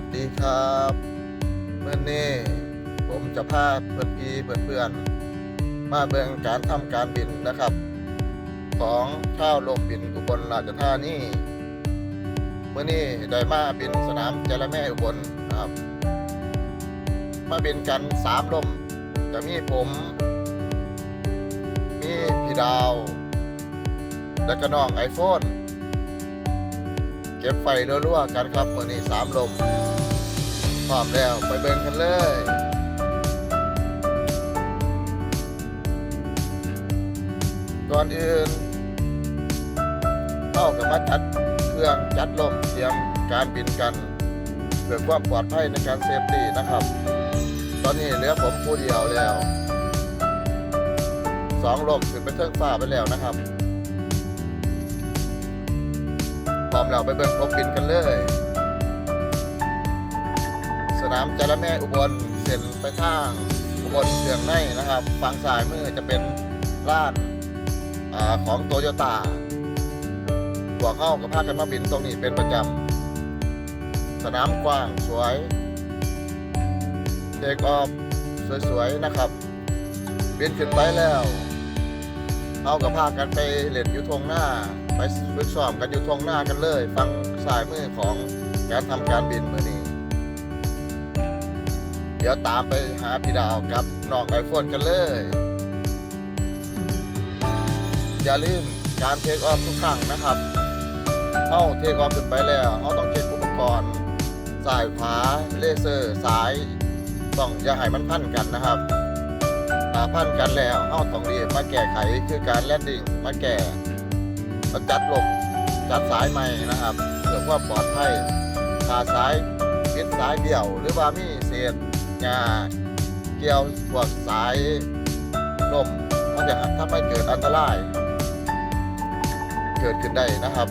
สดีครับเมื่อนี้ผมจะพาเพื่อนพี่เพื่อนๆมาเบิ่งการทำการบินนะครับ ของชาโลกบินอุบลราชธานีเมื่อนี้ได้มาบินสนามจระแม่อุบลครับ มาบินกันสามลมจะมีผม มีพี่ดาว และก็น้องไอโฟน เก็บไฟรั่วๆกันครับมือนี้สามลมพร้อมแล้วไปเบิ่งกันเลยก่อนอื่นเข้ากับมาจัดเครื่องจัดลมเตรียมการบินกันเพื่อความปลอดภัยในการเซฟตี้นะครับ ตอนนี้เหลือผมผู้เดียวแล้วสองลมขึ้นไปเทิงฟ้าไปแล้วนะครับ ร้อมแล้วไปเบิ่งผมบินกันเลย สนามจระแม่อุบลเส้นไปทางอุบลเชียงในนะครับฝั่งซ้ายมือจะเป็นร้านอของโตโยต้าหัวเข้ากับภาคกันมาบินตรงนี้เป็นประจำสนามกว้างสวยเทคออฟสวยๆนะครับบินขึ้นไปแล้วเอากับพากันไปเล่นอยู่ทงหน้า ไปฝึกซ้อมกันอยู่ท้องหน้ากันเลย ฟังสายมือของการทำการบินมือนี้ เดี๋ยวตามไปหาพี่ดาวกับน้องไอโฟนกันเลย อย่าลืมการเทคออฟทุกครั้งนะครับเข้าเทคออฟขึ้นไปแล้วเขาต้องเช็คอุปกรณ์ สายขวาเลเซอร์สายต้องอย่าให้มันพันกันนะครับถ้าพันกันแล้วเขาต้องรีบมาแก้ไขคือการแลนดิ้งมาแก้ มาจัดลมจัดสายใหม่นะครับ เพื่อความปลอดภัยถ้าสายปิดสายเดี่ยว หรือว่ามีเศษหญ้าเกี่ยวพวกสายลมมันจะทำให้เกิดอันตราย เกิดขึ้นได้นะครับ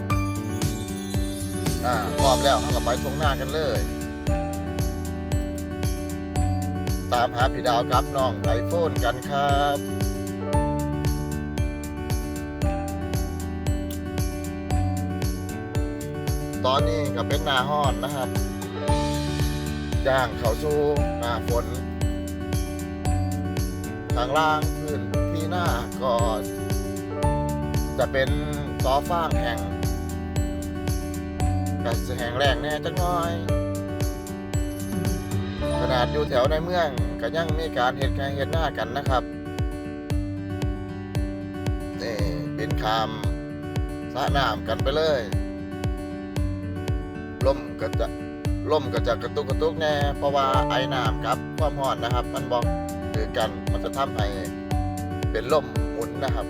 อ่าพร้อมแล้วเราไปตรงหน้ากันเลย ตามหาพี่ดาวกับน้องไอโฟนกันครับ ตอนนี้ก็เป็นหนาห้อนนะครับย่างเขาสู่หน้าฝนทางล่างพื้นที่หน้าก็จะเป็นซอฟ้างแห่งก็จะแห่งแรงแน่จังน้อย ขนาดอยู่แถวในเมืองก็ยังมีการเหตุการณ์เหตุหน้ากันนะครับนี่บินคามสะน้ำกันไปเลย ลมก็จะลมก็จะกระตุกกระตุกแน่เพราะว่าไอ้น้ำกับความร้อนนะครับ มันบอกคือกันมันจะทำให้เป็นลมหมุนนะครับ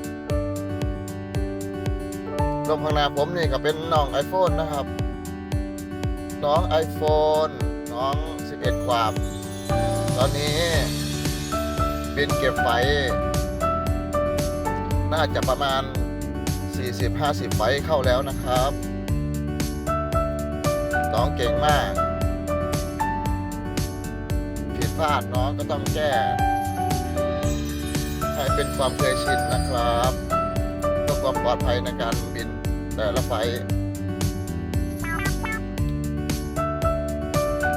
ลมข้างหน้าผมนี่ก็เป็นน้อง iPhone นะครับ น้อง iPhone น้อง 11 ความ ตอนนี้บินเก็บไฟ น่าจะประมาณ 40-50 ไฟเข้าแล้วนะครับ น้องเก่งมากผิดพลาดน้องก็ต้องแก้ ให้เป็นความเคยชินนะครับเพื่อความปลอดภัยในการบินแต่ละไฟล์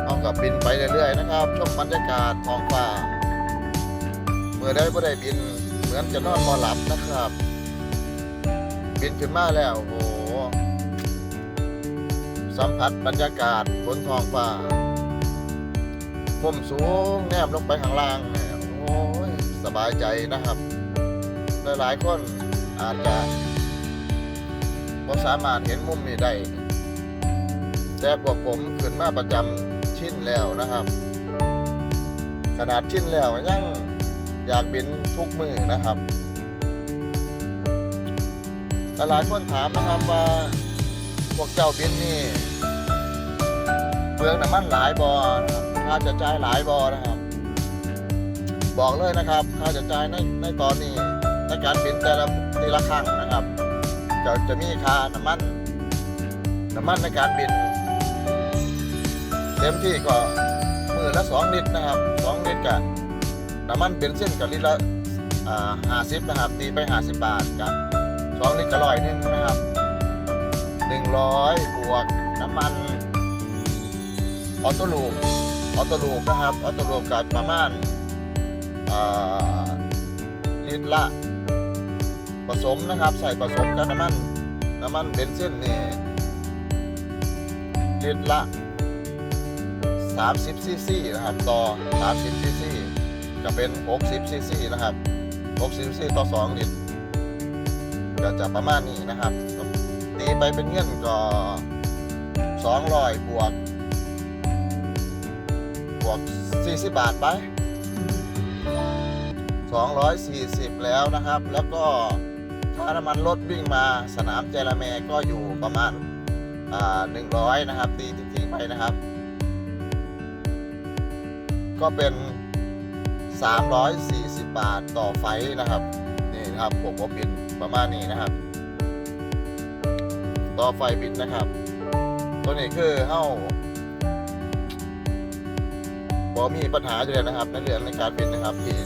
เอากับบินไปเรื่อยๆนะครับ ชมบรรยากาศท้องฟ้า เมื่อได้บ่ได้บินเหมือนจะนอนบ่หลับนะครับ บินขึ้นมาแล้วโอ้ สัมผัสบรรยากาศบนท้องฟ้ามุมสูงแนบลงไปข้างล่างเนี่ยโอ้ยสบายใจนะครับ หลายๆคนอาจจะบ่สามารถเห็นมุมนี้ได้ แต่พวกผมขึ้นมาประจำชินแล้วนะครับ ขนาดชินแล้วยังอยากบินทุกมือนะครับหลายคนถามนะครับว่า วกเจ้าบินนี่เปลืองน้ำมันหลายบอนะครับค่าจะจ่ายหลายบอนะครับ บอกเลยนะครับค่าจะจ่ายในในตอนนี้ในการบินแต่ละทีละครั้งนะครับจะจะมีค่าน้ำมันน้ำมันในการบิน เต็มที่ก็มือละสองลิตรนะครับสองลิตรกับน้ำมันเบนซินกับลิตรละห้าสิบนะครับตีไปห้าสิบบาทกับสองลิตรก็ร้อยหนึ่งนะครับ หนึ่งร้อยบวกน้ำมันออโตลูปออโตลูปนะครับออโตลูปกับประมาณลิตรละผสมนะครับใส่ผสมกับน้ำมันน้ำมันเบนซินนี่ลิตรละ 30ซีซีนะครับต่อ 30ซีซีจะเป็น 60ซีซีนะครับ 60ซีซีต่อ 2 ลิตรก็จะประมาณนี้นะครับ ไปเป็นเงินก็200บวก บวก40บบาทไป240แล้วนะครับ แล้วก็ค่าน้ำมันรถวิ่งมาสนามเจรแมก็อยู่ประมาณอ่า100นะครับ ตีทิ้งไปนะครับ ก็เป็น 340 บาทต่อไฟนะครับ นี่นะครับผมก็บินประมาณนี้นะครับ ต่อไฟบินนะครับ ตัวนี้คือเฮ้าบอมีปัญหาเลยนะครับในเรื่องในการบินนะครับที่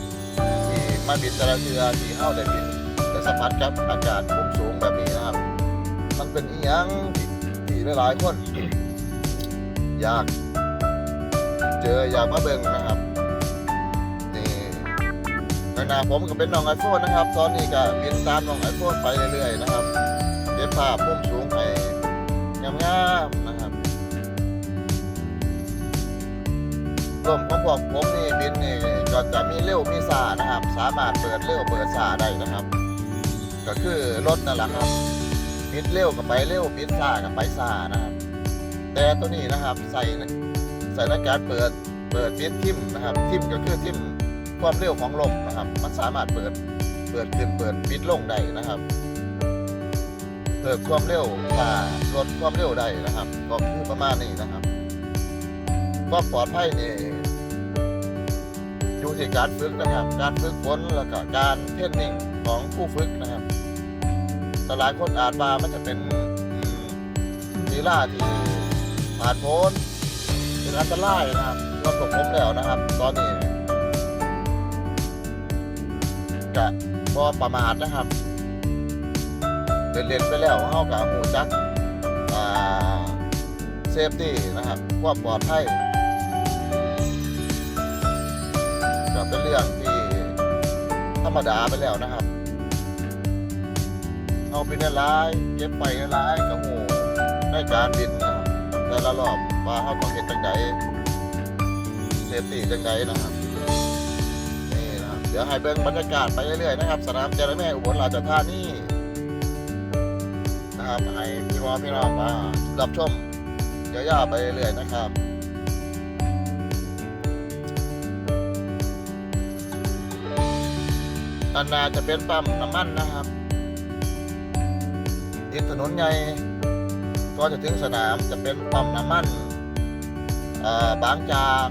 ที่มาบินแต่ละเทือที่เฮ้าได้บินแต่สัมผัสกับอากาศพุ่งสูงแบบนี้นะครับ มันเป็นอีหยังที่หลายๆคนอยาก เจออยากมาเบิ่งนะครับนี่ขณะผมก็เป็นน้องไอโฟนนะครับ ตอนนี้ก็บินตามน้องไอโฟนไปเรื่อยๆนะครับ เก็บภาพมุมสูงไปงามๆนะครับรวมของพวกผมนี่บินนี่ก็จะมีเร็วมีสานะครับ สามารถเปิดเร็วเปิดสาได้นะครับ ก็คือรถนั่นแหละครับบิดเร็วกับไปเร็วบิดสากับไปสานะครับ แต่ตัวนี้นะครับใส่ใส่ในการเปิดเปิดบิดทิมนะครับ ทิมก็คือทิมความเร็วของลมนะครับ มันสามารถเปิดเปิดขึ้นเปิดบิดลงได้นะครับ พิ่มความเร็วมาลดความเร็วได้นะครับ ก็คือประมาณนี้นะครับก็ปลอดภัยนี่อยู่ที่การฝึกนะครับ การฝึกฝนแล้วก็การเทรนนิ่งของผู้ฝึกนะครับแต่หลายคนอาจว่ามันจะเป็นอืมลีลาที่ผ่านโพ้นเป็นอันตรายนะครับก็ตกผมแล้วนะครับ ตอนนี้กะพอประมาทนะครับ เรียนไปแล้วเข้ากับหูจักเซฟตี้นะครับความปลอดภัยก็เป็นเรื่องที่ธรรมดาไปแล้วนะครับเอาไปในร้ายเก็บไปในร้ายกับหูในการบินนะครับแต่ละรอบว่าเขาต้องเห็นจังใดเซฟตี้จังใดนะครับนี่นะครับเดี๋ยวให้เบิ่งบรรยากาศไปเรื่อยๆนะครับ สนามเจริญแม่อุบลราชธานี นะครับให้พี่น้องพี่น้องมารับชมเยาวๆไปเรื่อยๆนะครับอันนาจะเป็นปั๊มน้ำมันนะครับติดถนนใหญ่ก็จะถึงสนามจะเป็นปั๊มน้ำมันบางจาก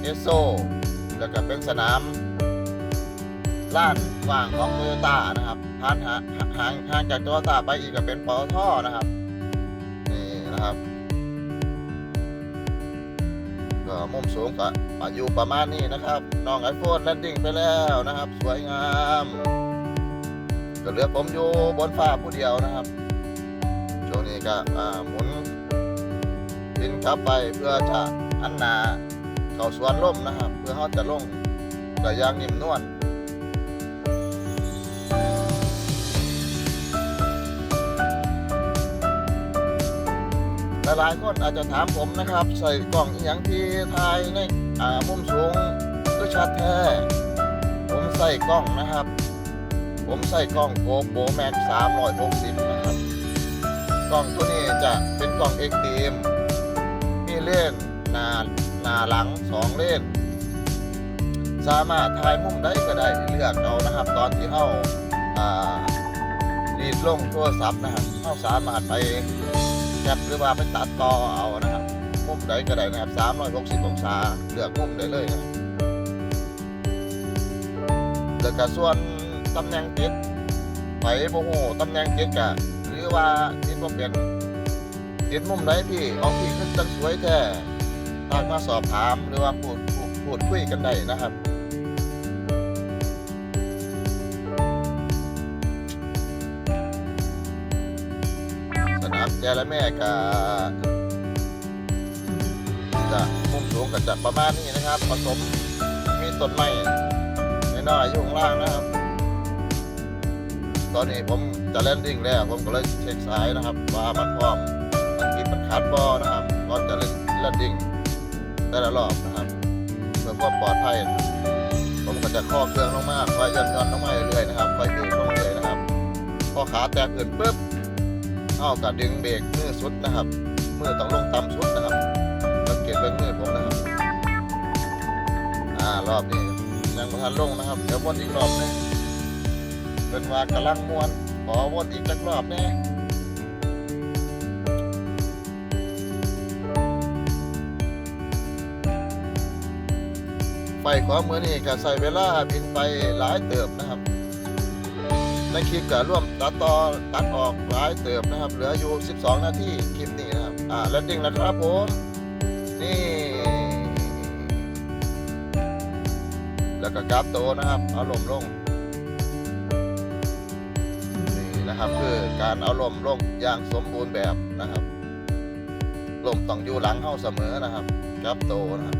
เอสโซ แล้วก็เป็นสนามล้านว่างของโตโยต้านะครับ ผ่านห่างห่างจากตโยต้าไปอีกก็เป็นปตทนะครับ นี่นะครับ ก็มุมสูงก็อยู่ประมาณนี้นะครับน้องไอโฟนแลนดิ้งไปแล้วนะครับ สวยงาม ก็เหลือผมอยู่บนฟ้าผู้เดียวนะครับช่วงนี้ก็หมุนบินกลับไปเพื่อจะอันนาเข้าสวนล่มนะครับ เพื่อเขาจะลงแต่ยางนิ่มนวล หลายๆคนอาจจะถามผมนะครับ ใส่กล่องอย่างที่ถ่ายในอ่ามุมสูงก็ชัดแท้ผมใส่กล้องนะครับ ผมใส่กล้องโกโปแม็ก360นะครับ กล้องตัวนี้จะเป็นกล้องเอ็กตรีมมีเลนส์หน้าหน้าหลัง2เลนส์สามารถถ่ายมุมได้ก็ได้เลือกเอานะครับ ตอนที่เข้าอ่ารีดลงโทรศัพท์นะครับเข้าสามารถไป แคปหรือว่าไปตัดต่อเอานะครับมุมใดก็ได้นะครับ360องศาเลือกมุมได้เลยนะแล้วก็ส่วนตำแหน่งติดไปโมโหตำแหน่งติดกะหรือว่าติดบ่เป็นติดมุมไหนพี่ของพี่ขึ้นจังสวยแท้ทางมาสอบถามหรือว่าพูดพูดพูดคุยกันได้นะครับ แจและแม่ก็จะมุมสูงก็จะประมาณนี้นะครับ ผสมมีต้นไม้ในน้อยอยู่ข้างล่างนะครับ ตอนนี้ผมจะเล่นดิ้งแล้ว ผมก็เลยเช็คสายนะครับ ว่ามันพร้อมมันติดมันขาดบอนะครับก่อนจะเล่นเล่นดิ้งแต่ละรอบนะครับเพื่อความปลอดภัยผมก็จะข้อเครื่องลงมาคอยย่อนย่อนลงมาเรื่อยๆนะครับคอยดึงลงเรื่อยๆนะครับ พอขาแตกอื่นปุ๊บ เอากับดึงเบรกมือสุดนะครับมือต้องลงต่ำสุดนะครับสังเกตเบื้องมือผมนะครับอ่ารอบนี้ยังไม่ทันลงนะครับเดี๋ยววนอีกรอบหนึงเป็นว่ากำลังมวนขอวนอีกสักรอบแน่ไฟขวามือนี่ก็ใส่เวลาบินไปหลายเติบนะครับ ในคลิปก็ร่วมตัดต่อตัดออกหลายเติบนะครับ เหลืออยู่ 12 นาทีคลิปนี้นะครับ อ่าแลนดิ้งแล้วครับผมนี่แล้วก็กราฟโตนะครับ เอาลมลงนี่นะครับคือการเอาลมลงอย่างสมบูรณ์แบบนะครับลมต้องอยู่หลังเข้าเสมอนะครับกราฟโตนะครับ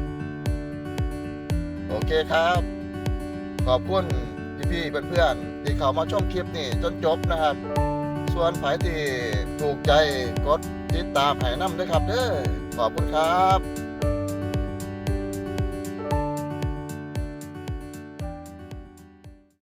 โอเคครับ ขอบคุณ พี่ๆเพื่อนๆที่เข้ามาชมคลิปนี้จนจบนะครับ ส่วนใครที่ถูกใจกดติดตามให้น้ำด้วยครับเด้อขอบคุณครับ